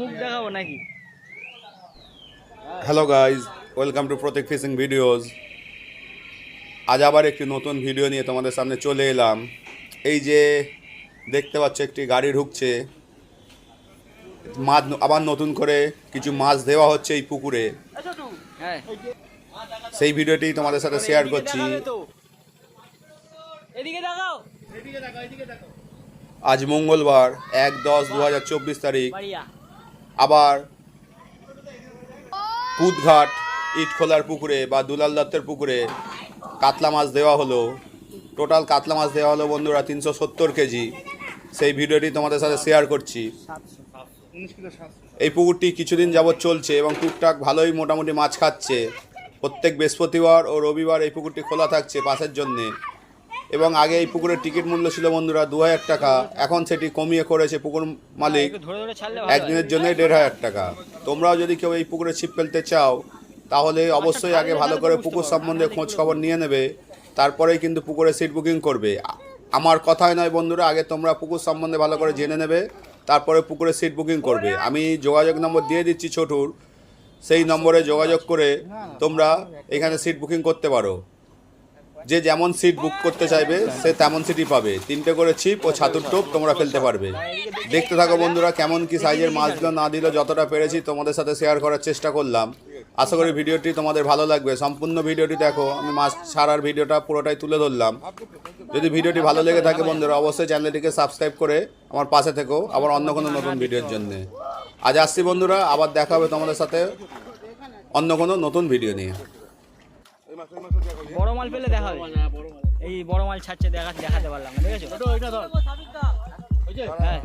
মুখ দেখাবো নাকি? Hello guys welcome to Pratik fishing videos আজ আবার একটি নতুন ভিডিও নিয়ে তোমাদের সামনে চলে এলাম। এই যে দেখতে পাচ্ছ একটি গাড়ি ঢুকছে। মাছ আবার নতুন করে কিছু মাছ দেওয়া হচ্ছে এই পুকুরে। হ্যাঁ। সেই ভিডিওটি তোমাদের সাথে শেয়ার করছি। আজ মঙ্গলবার এক দশ দু হাজার চব্বিশ তারিখ। আবার পুতঘাট ইটখোলার পুকুরে বা দুলাল দত্তের পুকুরে কাতলা মাছ দেওয়া হলো। টোটাল কাতলা মাছ দেওয়া হলো বন্ধুরা তিনশো সত্তর কেজি। সেই ভিডিওটি তোমাদের সাথে শেয়ার করছি। এই পুকুরটি কিছুদিন যাবৎ চলছে এবং টুকটাক ভালোই মোটামুটি মাছ খাচ্ছে। প্রত্যেক বৃহস্পতিবার ও রবিবার এই পুকুরটি খোলা থাকছে পাশের জন্যে। এবং আগে এই পুকুরের টিকিট মূল্য ছিল বন্ধুরা দু হাজার টাকা। এখন সেটি কমিয়ে করেছে পুকুর মালিক। একদিনের জন্যই দেড় হাজার টাকা। তোমরাও যদি কেউ এই পুকুরে ছিপ ফেলতে চাও তাহলে অবশ্যই আগে ভালো করে পুকুর সম্বন্ধে খোঁজ খবর নিয়ে নেবে। তারপরেই কিন্তু পুকুরে সিট বুকিং করবে। আমার কথাই নয় বন্ধুরা আগে তোমরা পুকুর সম্বন্ধে ভালো করে জেনে নেবে তারপরে পুকুরে সিট বুকিং করবে। আমি যোগাযোগ নম্বর দিয়ে দিচ্ছি ছোটুর সেই নম্বরে যোগাযোগ করে তোমরা এখানে সিট বুকিং করতে পারো। যে যেমন সিট বুক করতে চাইবে, সে তেমন সিটই পাবে। তিনটে করে ছিপ ও ছাতুর টোপ তোমরা ফেলতে পারবে। দেখতে থাকো বন্ধুরা কেমন কি সাইজের মাছ দিল না দিল, যতটা পেরেছি তোমাদের সাথে শেয়ার করার চেষ্টা করলাম। আশা করি ভিডিওটি তোমাদের ভালো লাগবে। সম্পূর্ণ ভিডিওটি দেখো, আমি মাছ ছাড়ার ভিডিওটা পুরোটাই তুলে ধরলাম। যদি ভিডিওটি ভালো লেগে থাকে বন্ধুরা, অবশ্যই চ্যানেলটিকে সাবস্ক্রাইব করে আমার পাশে থেকো, আবার অন্য কোনো নতুন ভিডিওর জন্য। আজ আসছি বন্ধুরা, আবার দেখা হবে তোমাদের সাথে অন্য কোনো নতুন ভিডিও নিয়ে। বড় মাল পেলে দেখা হবে। এই বড় মাল ছাড়ছে দেখা দেখাতে পারলাম না দেখেছ হ্যাঁ।